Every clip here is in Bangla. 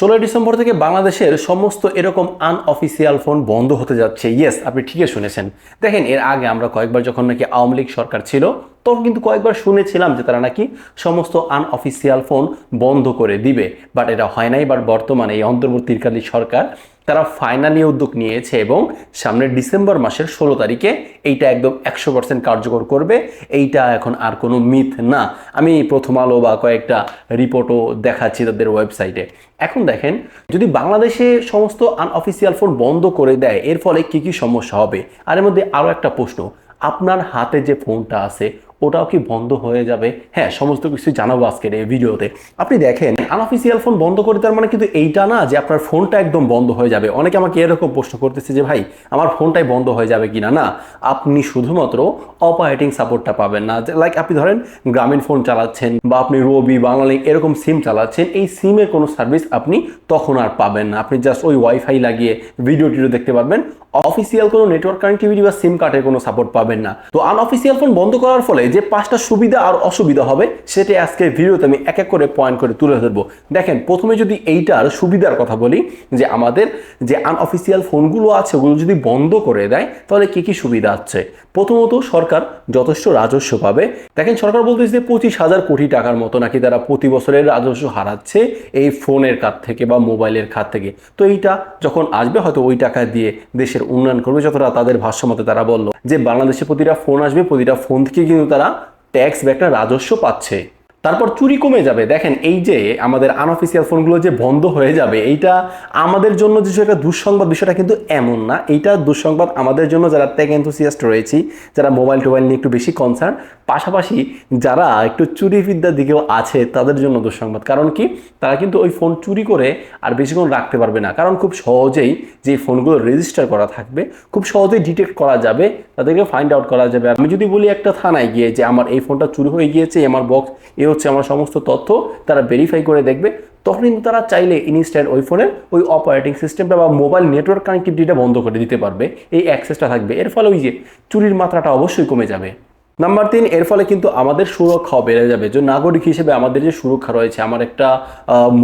ষোলোই ডিসেম্বর থেকে বাংলাদেশের সমস্ত এরকম আনঅফিসিয়াল ফোন বন্ধ হতে যাচ্ছে। ইয়েস আপনি ঠিকই শুনেছেন। দেখেন, এর আগে আমরা কয়েকবার যখন নাকি আওয়ামী লীগ সরকার ছিল, তখন কিন্তু কয়েকবার শুনেছিলাম যে তারা নাকি সমস্ত আনঅফিসিয়াল ফোন বন্ধ করে দিবে। বাট এটা হয় নাই বাট বর্তমানে এই অন্তর্বর্তীকালীন সরকার তারা ফাইনালি উদ্যোগ নিয়েছে এবং সামনের ডিসেম্বর মাসের ষোলো তারিখে এইটা একদম একশো পার্সেন্ট কার্যকর করবে। এইটা এখন আর কোনো মিথ না। আমি প্রথম আলো বা কয়েকটা রিপোর্টও দেখাচ্ছি তাদের ওয়েবসাইটে এখন দেখেন, যদি বাংলাদেশে সমস্ত আনঅফিসিয়াল ফোন বন্ধ করে দেয়, এর ফলে কি কি সমস্যা হবে? আর এর মধ্যে আরও একটা প্রশ্ন, আপনার হাতে যে ফোনটা আছে ওটাও কি বন্ধ হয়ে যাবে? হ্যাঁ সমস্ত কিছু জানাব আজকের এই ভিডিওতে। আপনি দেখেন আনঅফিসিয়াল ফোন বন্ধ করে তার মানে কিন্তু এইটা না যে আপনার ফোনটা একদম বন্ধ হয়ে যাবে। অনেকে আমাকে এরকম প্রশ্ন করতেছে যে, ভাই, আমার ফোনটাই বন্ধ হয়ে যাবে কিনা? না, আপনি শুধুমাত্র অপারেটিং সাপোর্টটা পাবেন না। লাইক আপনি ধরেন গ্রামীণ ফোন চালাচ্ছেন বা আপনি রবি বাংলালিং এরকম সিম চালাচ্ছেন, এই সিমের কোনো সার্ভিস আপনি তখন আর পাবেন না। আপনি জাস্ট ওই ওয়াইফাই লাগিয়ে ভিডিও টিডিও দেখতে পারবেন। অফিসিয়াল কোনো নেটওয়ার্ক কানেক্টিভিটি বা সিম কার্ডের কোনো সাপোর্ট পাবেন না। তো আনঅফিসিয়াল ফোন বন্ধ করার ফলে যে পাঁচটা সুবিধা আর অসুবিধা হবে সেটাই আজকে ভিডিওতে আমি এক এক করে পয়েন্ট করে তুলে ধরবো। দেখেন, প্রথমে যদি এইটার সুবিধার কথা বলি, যে আমাদের যে আনঅফিসিয়াল ফোনগুলো আছে, ওগুলো যদি বন্ধ করে দেয়, তাহলে কি কি সুবিধা আছে? প্রথমত, সরকার যথেষ্ট রাজস্ব পাবে। দেখেন, সরকার বলতেছে যে পঁচিশ হাজার কোটি টাকার মতো নাকি তারা প্রতি বছরের রাজস্ব হারাচ্ছে এই ফোনের খাত থেকে বা মোবাইলের খাত থেকে। তো এইটা যখন আসবে, হয়তো ওই টাকা দিয়ে দেশের উন্নয়ন করবে, যতটা তাদের ভাষ্যমতে তারা বলল। যে বাংলাদেশে প্রতিটা ফোন আসবে, প্রতিটা ফোন থেকে কিন্তু তারা ট্যাক্স বা একটা রাজস্ব পাচ্ছে। তারপর চুরি কমে যাবে। দেখেন, এই যে আমাদের আনঅফিসিয়াল ফোনগুলো যে বন্ধ হয়ে যাবে, এইটা আমাদের জন্য যে একটা দুঃসংবাদ বিষয়টা কিন্তু এমন না। এইটা দুঃসংবাদ আমাদের জন্য যারা টেক এনথুসিয়াস্ট রয়েছি, যারা মোবাইল টোবাইল নিয়ে একটু বেশি কনসার্ন পাশাপাশি যারা একটু চুরিবিদ্যার দিকেও আছে, তাদের জন্য দুঃসংবাদ। কারণ কি? তারা কিন্তু ওই ফোন চুরি করে আর বেশিক্ষণ রাখতে পারবে না। কারণ খুব সহজেই যে ফোনগুলো রেজিস্টার করা থাকবে, খুব সহজেই ডিটেক্ট করা যাবে তাদেরকে ফাইন্ড আউট করা যাবে। আমি যদি বলি একটা থানায় গিয়ে যে আমার এই ফোনটা চুরি হয়ে গিয়েছে আমার বক্স এ হচ্ছে আমার সমস্ত তথ্য, তারা ভেরিফাই করে দেখবে, তখন কিন্তু তারা চাইলে ইনস্ট্যান্ট ওই ফোনের ওই অপারেটিং সিস্টেমটা বা মোবাইল নেটওয়ার্ক কানেক্টিভিটিটা বন্ধ করে দিতে পারবে। এই অ্যাক্সেসটা থাকবে। এর ফলে ওই যে চুরির মাত্রাটা অবশ্যই কমে যাবে। নাম্বার তিন এর ফলে কিন্তু আমাদের সুরক্ষাও বেড়ে যাবে। যে নাগরিক হিসেবে আমাদের যে সুরক্ষা রয়েছে, আমার একটা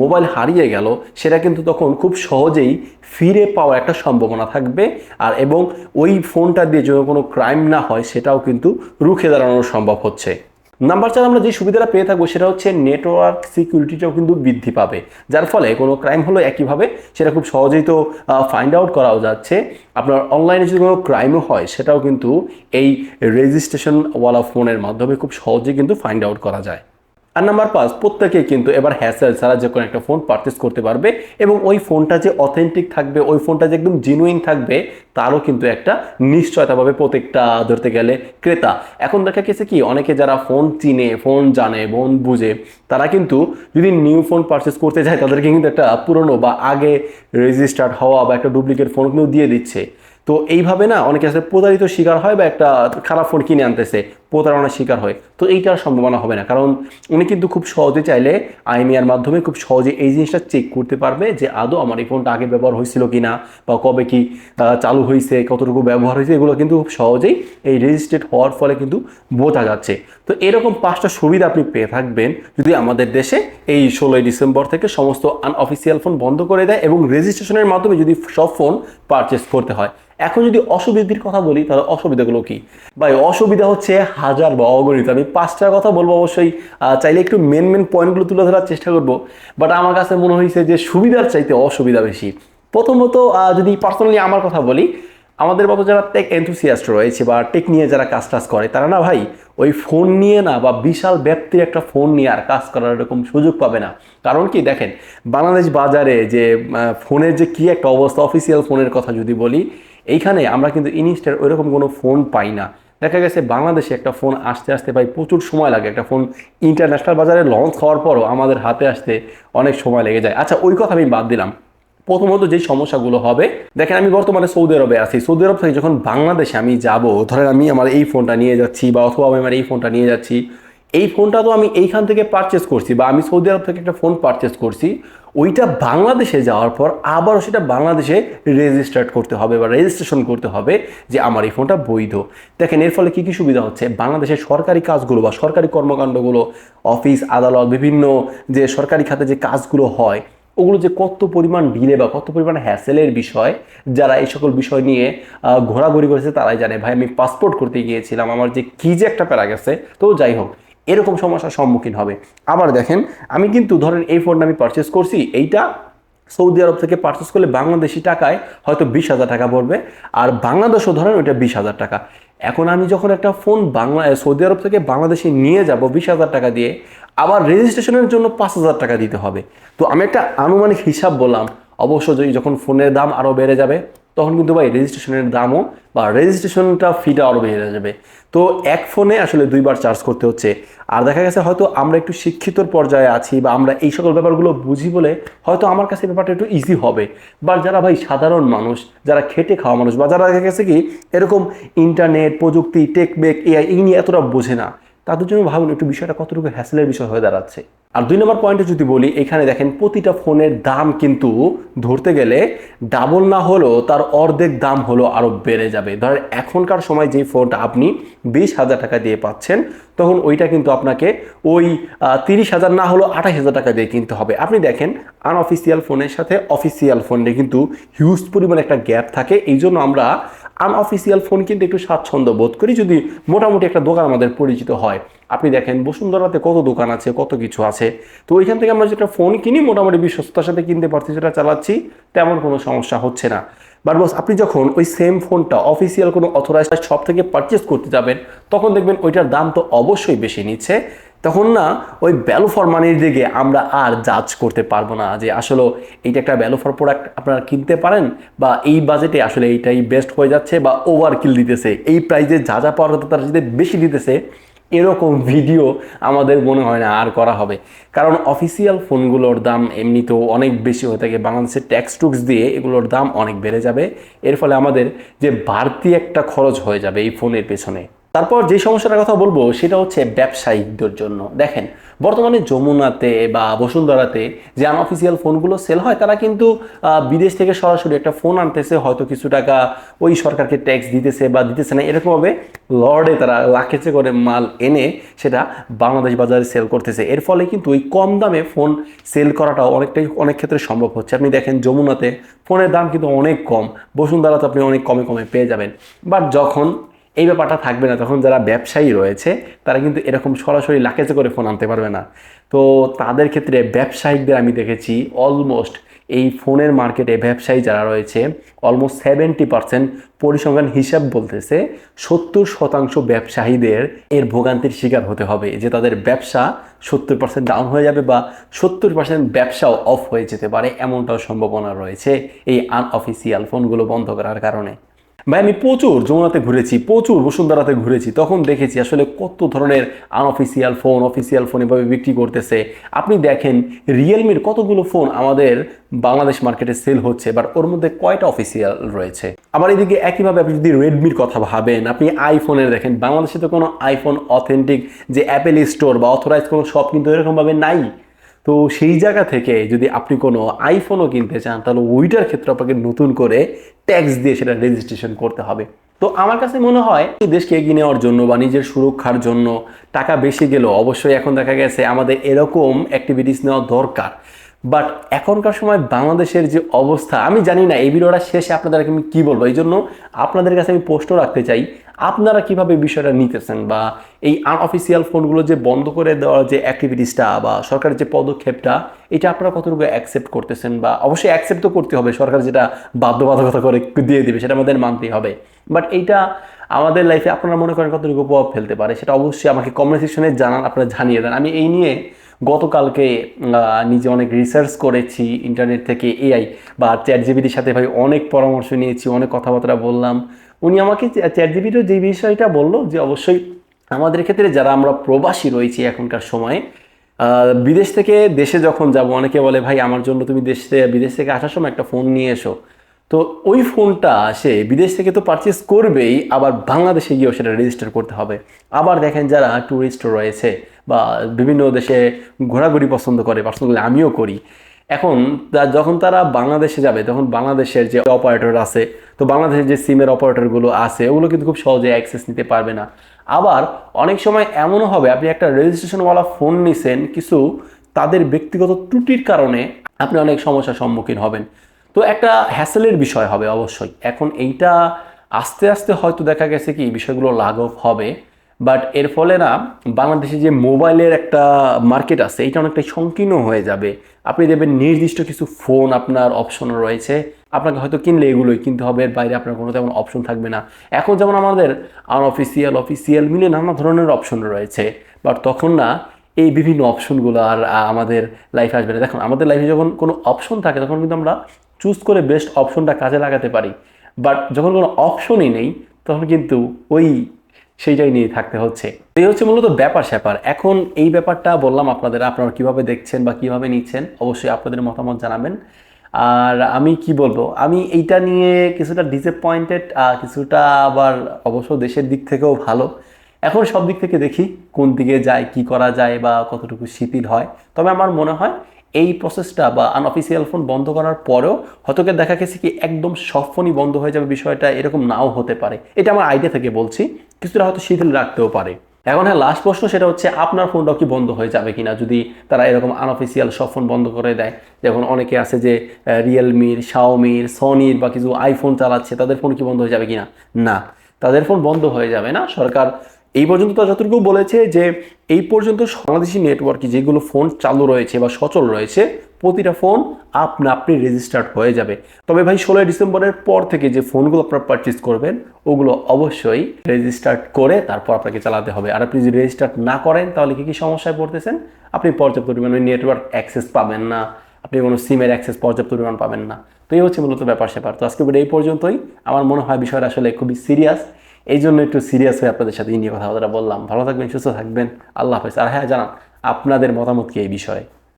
মোবাইল হারিয়ে গেল, সেটা কিন্তু তখন খুব সহজেই ফিরে পাওয়ার একটা সম্ভাবনা থাকবে। আর এবং ওই ফোনটা দিয়ে যদি কোনো ক্রাইম না হয়, সেটাও কিন্তু রুখে দাঁড়ানো সম্ভব হচ্ছে। নাম্বার চার আমরা যে সুবিধাটা পেয়ে থাকব সেটা হচ্ছে নেটওয়ার্ক সিকিউরিটিটাও কিন্তু বৃদ্ধি পাবে। যার ফলে কোনো ক্রাইম হলো একইভাবে, সেটা খুব সহজেই তো ফাইন্ড আউট করাও যাচ্ছে। আপনার অনলাইনে যদি কোনো ক্রাইমও হয়, সেটাও কিন্তু এই রেজিস্ট্রেশনওয়ালা ফোনের মাধ্যমে খুব সহজেই কিন্তু ফাইন্ড আউট করা যায়। আর নাম্বার পাঁচ, প্রত্যেকে কিন্তু এবার হ্যাসেল ছাড়া যে কোনো একটা ফোন পারচেস করতে পারবে এবং ওই ফোনটা যে অথেন্টিক থাকবে, ওই ফোনটা যে একদম জেনুইন থাকবে, তারও কিন্তু একটা নিশ্চয়তা পাবে প্রত্যেকটা ধরতে গেলে ক্রেতা। এখন দেখা গেছে কি, অনেকে যারা ফোন চিনে ফোন জানে ফোন বুঝে, তারা কিন্তু যদি নিউ ফোন পারচেস করতে যায়, তাদেরকে কিন্তু একটা পুরনো বা আগে রেজিস্টার্ড হওয়া বা একটা ডুপ্লিকেট ফোন কিন্তু দিয়ে দিচ্ছে। তো এইভাবে না অনেকে আসলে প্রতারিত শিকার হয় বা একটা খারাপ ফোন কিনে আনতেছে। প্রতারণার শিকার হয়। তো এইটার সম্ভাবনা হবে না। কারণ উনি কিন্তু খুব সহজে চাইলে আইমিআর মাধ্যমে খুব সহজে এই জিনিসটা চেক করতে পারবে যে আদৌ আমার এই ফোনটা আগে ব্যবহার হয়েছিল কি না বা কবে কি চালু হয়েছে, কতটুকু ব্যবহার হয়েছে, এগুলো কিন্তু খুব সহজেই এই রেজিস্ট্রেড হওয়ার ফলে কিন্তু বোঝা যাচ্ছে। তো এরকম পাঁচটা সুবিধা আপনি পেয়ে থাকবেন যদি আমাদের দেশে এই ষোলোই ডিসেম্বর থেকে সমস্ত আনঅফিসিয়াল ফোন বন্ধ করে দেয় এবং রেজিস্ট্রেশনের মাধ্যমে যদি সব ফোন পারচেস করতে হয়। এখন যদি অসুবিধার কথা বলি, তাহলে অসুবিধাগুলো কি? ভাই, অসুবিধা হচ্ছে হাজার বা অগণিত। আমি পাঁচটার কথা বলব অবশ্যই চাইলে একটু মেন মেন পয়েন্টগুলো তুলে ধরার চেষ্টা করব। বাট আমার কাছে মনে হয়েছে যে সুবিধার চাইতে অসুবিধা বেশি। প্রথমত যদি পার্সোনালি আমার কথা বলি, আমাদের মতো যারা টেক এনথুসিয়াস্ট রয়েছে বা টেক নিয়ে যারা কাজ টাজ করে, তারা না ভাই, ওই ফোন নিয়ে না বা বিশাল ব্যাপ্তির একটা ফোন নিয়ে আর কাজ করার এরকম সুযোগ পাবে না। কারণ কি দেখেন, বাংলাদেশ বাজারে যে ফোনের যে কী একটা অবস্থা অফিসিয়াল ফোনের কথা যদি বলি, এইখানে আমরা কিন্তু ইনস্ট্যান্ট ওইরকম কোনো ফোন পাই না। দেখা গেছে বাংলাদেশে একটা ফোন আসতে আসতে ভাই প্রচুর সময় লাগে। একটা ফোন ইন্টারন্যাশনাল বাজারে লঞ্চ হওয়ার পরও আমাদের হাতে আসতে অনেক সময় লেগে যায়। আচ্ছা ওই কথা আমি বাদ দিলাম। প্রথমত যে সমস্যাগুলো হবে, দেখেন আমি বর্তমানে সৌদি আরবে আছি। সৌদি আরব থেকে যখন বাংলাদেশে আমি যাব, ধরেন আমি আমার এই ফোনটা নিয়ে যাচ্ছি বা অথবা আমি আমার এই ফোনটা নিয়ে যাচ্ছি এই ফোনটা তো আমি এইখান থেকে পারচেস করছি বা আমি সৌদি আরব থেকে একটা ফোন পারচেস করছি, ওইটা বাংলাদেশে যাওয়ার পর আবারও সেটা বাংলাদেশে রেজিস্টার্ড করতে হবে বা রেজিস্ট্রেশন করতে হবে যে আমার এই ফোনটা বৈধ। দেখেন, এর ফলে কী কী সুবিধা হচ্ছে? বাংলাদেশের সরকারি কাজগুলো বা সরকারি কর্মকাণ্ডগুলো অফিস আদালত, বিভিন্ন যে সরকারি খাতে যে কাজগুলো হয়, ওগুলো যে কত পরিমাণ ডিলে বা কত পরিমাণ হ্যাসেলের বিষয়, যারা এই সকল বিষয় নিয়ে ঘোরাঘুরি করেছে তারাই জানে। ভাই, আমি পাসপোর্ট করতে গিয়েছিলাম, আমার যে কী যে একটা প্যারা গেছে, তো যাই হোক এরকম সমস্যার সম্মুখীন হবে। আবার দেখেন, আমি কিন্তু ধরেন এই ফোনটা আমি পারচেস করছি, এইটা সৌদি আরব থেকে পারচেস করলে বাংলাদেশি টাকায় হয়তো বিশ হাজার টাকা পড়বে, আর বাংলাদেশও ধরেন ওইটা বিশ হাজার টাকা। এখন আমি যখন একটা ফোন বাংলা, সৌদি আরব থেকে বাংলাদেশে নিয়ে যাব বিশ হাজার টাকা দিয়ে, আবার রেজিস্ট্রেশনের জন্য পাঁচ হাজার টাকা দিতে হবে। তো আমি একটা আনুমানিক হিসাব বললাম, অবশ্য যখন ফোনের দাম আরও বেড়ে যাবে তখন কিন্তু ভাই রেজিস্ট্রেশনের দামও বা রেজিস্ট্রেশনটা ফিটা আরও বেড়ে যাবে। তো এক ফোনে আসলে দুইবার চার্জ করতে হচ্ছে। আর দেখা গেছে হয়তো আমরা একটু শিক্ষিতর পর্যায়ে আছি বা আমরা এই সকল ব্যাপারগুলো বুঝি বলে হয়তো আমার কাছে ব্যাপারটা একটু ইজি হবে। বা যারা ভাই সাধারণ মানুষ, যারা খেটে খাওয়া মানুষ বা যারা দেখা গেছে কি, এরকম ইন্টারনেট প্রযুক্তি টেকবেক এআই এই নিয়ে এতটা বোঝে না। তাদের জন্য ভাবুন একটু বিষয়টা কতটুকু হ্যাসেলের বিষয় হয়ে দাঁড়াচ্ছে। আর দুই নম্বর পয়েন্টে যদি বলি, এখানে দেখেন প্রতিটা ফোনের দাম কিন্তু ধরতে গেলে ডাবল না হলেও তার অর্ধেক দাম হলো আরও বেড়ে যাবে। ধরেন এখনকার সময় যে ফোনটা আপনি বিশ হাজার টাকা দিয়ে পাচ্ছেন, তখন ওইটা কিন্তু আপনাকে ওই তিরিশ হাজার না হলেও আঠাশ হাজার টাকা দিয়ে কিনতে হবে। আপনি দেখেন আনঅফিসিয়াল ফোনের সাথে অফিসিয়াল ফোনে কিন্তু হিউজ পরিমাণে একটা গ্যাপ থাকে। এই জন্য আমরা আনঅফিসিয়াল ফোন কিন্তু একটু স্বাচ্ছন্দ্য বোধ করি, যদি মোটামুটি একটা দোকান আমাদের পরিচিত হয়। আপনি দেখেন, বসুন্ধরাতে কত দোকান আছে, কত কিছু আছে। তো ওইখান থেকে আমরা যেটা ফোন কিনি, মোটামুটি বিশ্বস্ততার সাথে কিনতে পারছি সেটা চালাচ্ছি, তেমন কোনো সমস্যা হচ্ছে না। বাট বস আপনি যখন ওই সেম ফোনটা অফিসিয়াল কোনো অথরাইজ শপ থেকে পারচেস করতে যাবেন, তখন দেখবেন ওইটার দাম তো অবশ্যই বেশি নিচ্ছে। তখন না ওই ভ্যালু ফর মানির দিকে আমরা আর জাজ করতে পারব না যে আসলে এইটা একটা ভ্যালু ফর প্রোডাক্ট আপনারা কিনতে পারেন বা এই বাজেটে আসলে এইটাই বেস্ট হয়ে যাচ্ছে বা ওভার কিল দিতেছে। এই প্রাইজে যা যা পাওয়ার কথা তারা যদি বেশি দিতেছে, এরকম ভিডিও আমাদের মনে হয় না আর করা হবে। কারণ অফিসিয়াল ফোনগুলোর দাম এমনিতেও অনেক বেশি হয়ে থাকে। বাংলাদেশের ট্যাক্স টুক্স দিয়ে এগুলোর দাম অনেক বেড়ে যাবে। এর ফলে আমাদের যে বাড়তি একটা খরচ হয়ে যাবে এই ফোনের পেছনে। তারপর যে সমস্যাটার কথা বলব, সেটা হচ্ছে ব্যবসায়িকদের জন্য। দেখেন, বর্তমানে যমুনাতে বা বসুন্ধরাতে যে আনঅফিসিয়াল ফোনগুলো সেল হয়, তারা কিন্তু বিদেশ থেকে সরাসরি একটা ফোন আনতেছে, হয়তো কিছু টাকা ওই সরকারকে ট্যাক্স দিতেছে বা দিতেছে না, এরকমভাবে লর্ডে তারা লাখেচে করে মাল এনে সেটা বাংলাদেশ বাজারে সেল করতেছে। এর ফলে কিন্তু ওই কম দামে ফোন সেল করাটাও অনেকটাই, অনেক ক্ষেত্রে সম্ভব হচ্ছে। আপনি দেখেন, যমুনাতে ফোনের দাম কিন্তু অনেক কম। বসুন্ধরাতে আপনি অনেক কমে কমে পেয়ে যাবেন। বাট যখন এই ব্যাপারটা থাকবে না। তখন যারা ব্যবসায়ী রয়েছে, তারা কিন্তু এরকম সরাসরি লাকেজে করে ফোন আনতে পারবে না। তো তাদের ক্ষেত্রে ব্যবসায়িকদের আমি দেখেছি অলমোস্ট এই ফোনের মার্কেটে ব্যবসায়ী যারা রয়েছে অলমোস্ট সেভেন্টি পার্সেন্ট পরিসংখ্যান হিসাব বলতেছে, সত্তর শতাংশ ব্যবসায়ীদের এর ভোগান্তির শিকার হতে হবে। যে তাদের ব্যবসা সত্তর পার্সেন্ট ডাউন হয়ে যাবে বা সত্তর পার্সেন্ট ব্যবসাও অফ হয়ে যেতে পারে, এমনটাও সম্ভাবনা রয়েছে এই আনঅফিসিয়াল ফোনগুলো বন্ধ করার কারণে। ভাই, আমি প্রচুর যমুনাতে ঘুরেছি, প্রচুর বসুন্ধরাতে ঘুরেছি, তখন দেখেছি আসলে কত ধরনের আনঅফিসিয়াল ফোন অফিসিয়াল ফোন এভাবে বিক্রি করতেছে। আপনি দেখেন রিয়েলমির কতগুলো ফোন আমাদের বাংলাদেশ মার্কেটে সেল হচ্ছে বাট ওর মধ্যে কয়টা অফিসিয়াল রয়েছে? আবার এদিকে একইভাবে আপনি যদি রেডমির কথা ভাবেন, আপনি আইফোনের দেখেন, বাংলাদেশে তো কোনো আইফোন অথেন্টিক যে অ্যাপেল স্টোর বা অথরাইজ কোনো শপ কিন্তু এরকমভাবে নাই। তো সেই জায়গা থেকে যদি আপনি কোনো আইফোনও কিনতে চান, তাহলে ওইটার ক্ষেত্রে আপনাকে নতুন করে ট্যাক্স দিয়ে সেটা রেজিস্ট্রেশন করতে হবে। তো আমার কাছে মনে হয়, দেশকে এগিয়ে নেওয়ার জন্য বা নিজের সুরক্ষার জন্য টাকা বেশি গেলেও অবশ্যই এখন দেখা গেছে আমাদের এরকম অ্যাক্টিভিটিস নেওয়া দরকার। বাট এখনকার সময় বাংলাদেশের যে অবস্থা, আমি জানি না এই ভিডিওটা শেষে আপনাদেরকে আমি কী বলব এই জন্য আপনাদের কাছে আমি পোস্টও রাখতে চাই আপনারা কীভাবে বিষয়টা নিতেছেন বা এই আনঅফিসিয়াল ফোনগুলো যে বন্ধ করে দেওয়ার যে অ্যাক্টিভিটিসটা বা সরকারের যে পদক্ষেপটা, এটা আপনারা কতটুকু অ্যাকসেপ্ট করতেছেন বা অবশ্যই অ্যাকসেপ্ট তো করতে হবে, সরকার যেটা বাধ্যবাধকতা করে দিয়ে দিবে সেটা আমাদের মানতেই হবে। বাট এইটা আমাদের লাইফে আপনারা মনে করেন কতটুকু প্রভাব ফেলতে পারে সেটা অবশ্যই আমাকে কমেন্ট সেকশনে জানান, আপনারা জানিয়ে দেন। আমি এই নিয়ে গতকালকে নিজে অনেক রিসার্চ করেছি ইন্টারনেট থেকে এআই বা চ্যাট জিবিটির সাথে ভাই অনেক পরামর্শ নিয়েছি, অনেক কথাবার্তা বললাম। উনি আমাকে চ্যাট জিবিটিও যে বিষয়টা বলল যে অবশ্যই আমাদের ক্ষেত্রে যারা আমরা প্রবাসী রয়েছি এখনকার সময়ে বিদেশ থেকে দেশে যখন যাব, অনেকে বলে, ভাই, আমার জন্য তুমি দেশ বিদেশ থেকে আসার সময় একটা ফোন নিয়ে এসো। তো ওই ফোনটা সে বিদেশ থেকে তো পারচেস করবেই, আবার বাংলাদেশে গিয়েও সেটা রেজিস্টার করতে হবে। আবার দেখেন যারা ট্যুরিস্ট রয়েছে বা বিভিন্ন দেশে ঘোরাঘুরি পছন্দ করে পার্সোনালি আমিও করি। এখন যখন তারা বাংলাদেশে যাবে, তখন বাংলাদেশের যে অপারেটর আছে, তো বাংলাদেশের যে সিমের অপারেটরগুলো আছে, ওগুলো কিন্তু খুব সহজে অ্যাক্সেস নিতে পারবে না। আবার অনেক সময় এমনও হবে, আপনি একটা রেজিস্ট্রেশনওয়ালা ফোন নিছেন, কিছু তাদের ব্যক্তিগত ত্রুটির কারণে আপনি অনেক সমস্যার সম্মুখীন হবেন। তো একটা হ্যাসেলের বিষয় হবে অবশ্যই। এখন এইটা আস্তে আস্তে হয়তো দেখা গেছে কি, বিষয়গুলো লাঘব হবে বাট এর ফলে না, বাংলাদেশে যে মোবাইলের একটা মার্কেট আছে এটা অনেকটাই সংকীর্ণ হয়ে যাবে। আপনি দেখবেন নির্দিষ্ট কিছু ফোন আপনার অপশন রয়েছে। আপনাকে হয়তো কিনলে এগুলোই কিনতে হবে, এর বাইরে আপনার কোনো তেমন অপশন থাকবে না। এখন যেমন আমাদের আনঅফিসিয়াল অফিসিয়াল মিলে নানা ধরনের অপশন রয়েছে। বাট তখন না, এই বিভিন্ন অপশনগুলো আর আমাদের লাইফে আসবে না। দেখুন, আমাদের লাইফে যখন কোনো অপশন থাকে, তখন কিন্তু আমরা চুজ করে বেস্ট অপশনটা কাজে লাগাতে পারি। বাট যখন কোনো অপশনই নেই, তখন কিন্তু ওই সেইটাই নিয়ে থাকতে হচ্ছে। এই হচ্ছে মূলত ব্যাপার স্যাপার। এখন এই ব্যাপারটা বললাম আপনাদের, আপনারা কীভাবে দেখছেন বা কীভাবে নিচ্ছেন, অবশ্যই আপনাদের মতামত জানাবেন। আর আমি কি বলব, আমি এইটা নিয়ে কিছুটা ডিসঅ্যাপয়েন্টেড কিছুটা আবার অবশ্য দেশের দিক থেকেও ভালো। এখন সব দিক থেকে দেখি কোন দিকে যায়, কি করা যায় বা কতটুকু শিথিল হয়। তবে আমার মনে হয় এই প্রসেসটা বা আনঅফিসিয়াল ফোন বন্ধ করার পরেও হয়তো কি দেখা গেছে কি একদম সব ফোনই বন্ধ হয়ে যাবে বিষয়টা এরকম নাও হতে পারে। এটা আমার আইডিয়া থেকে বলছি। কিছুটা হয়তো শিথিল রাখতেও পারে। এখন হ্যাঁ লাস্ট প্রশ্ন সেটা হচ্ছে, আপনার ফোনটাও কি বন্ধ হয়ে যাবে কিনা? যদি তারা এরকম আনঅফিসিয়াল সব ফোন বন্ধ করে দেয়, যেমন অনেকে আছে যে রিয়েলমির শাওমির সনির বা কিছু আইফোন চালাচ্ছে, তাদের ফোন কি বন্ধ হয়ে যাবে কিনা? না। তাদের ফোন বন্ধ হয়ে যাবে না। সরকার এই পর্যন্ত তো যতটুকু বলেছে যে এই পর্যন্ত বাংলাদেশি নেটওয়ার্কে যেগুলো ফোন চালু রয়েছে বা সচল রয়েছে, প্রতিটা ফোন আপনা আপনি রেজিস্টার্ড হয়ে যাবে। তবে ভাই, ষোলোই ডিসেম্বরের পর থেকে যে ফোনগুলো আপনারা পারচেস করবেন, ওগুলো অবশ্যই রেজিস্টার্ড করে তারপর আপনাকে চালাতে হবে। আর আপনি যদি রেজিস্টার্ড না করেন, তাহলে কি কি সমস্যায় পড়তেছেন? আপনি পর্যাপ্ত পরিমাণে নেটওয়ার্ক অ্যাক্সেস পাবেন না। আপনি কোনো সিমের অ্যাক্সেস পর্যাপ্ত পরিমাণ পাবেন না। তো এই হচ্ছে মূলত ব্যাপার স্যাপার তো আজকে এই পর্যন্তই। আমার মনে হয় বিষয়টা আসলে খুবই সিরিয়াস এই জন্য একটু সিরিয়াস হয়ে আপনাদের সাথে এই নিয়ে কথাবার্তা বললাম। ভালো থাকবেন, সুস্থ থাকবেন। আল্লাহ হাফেজ। আর হ্যাঁ জানান, আপনাদের মতামত কি এই বিষয়ে?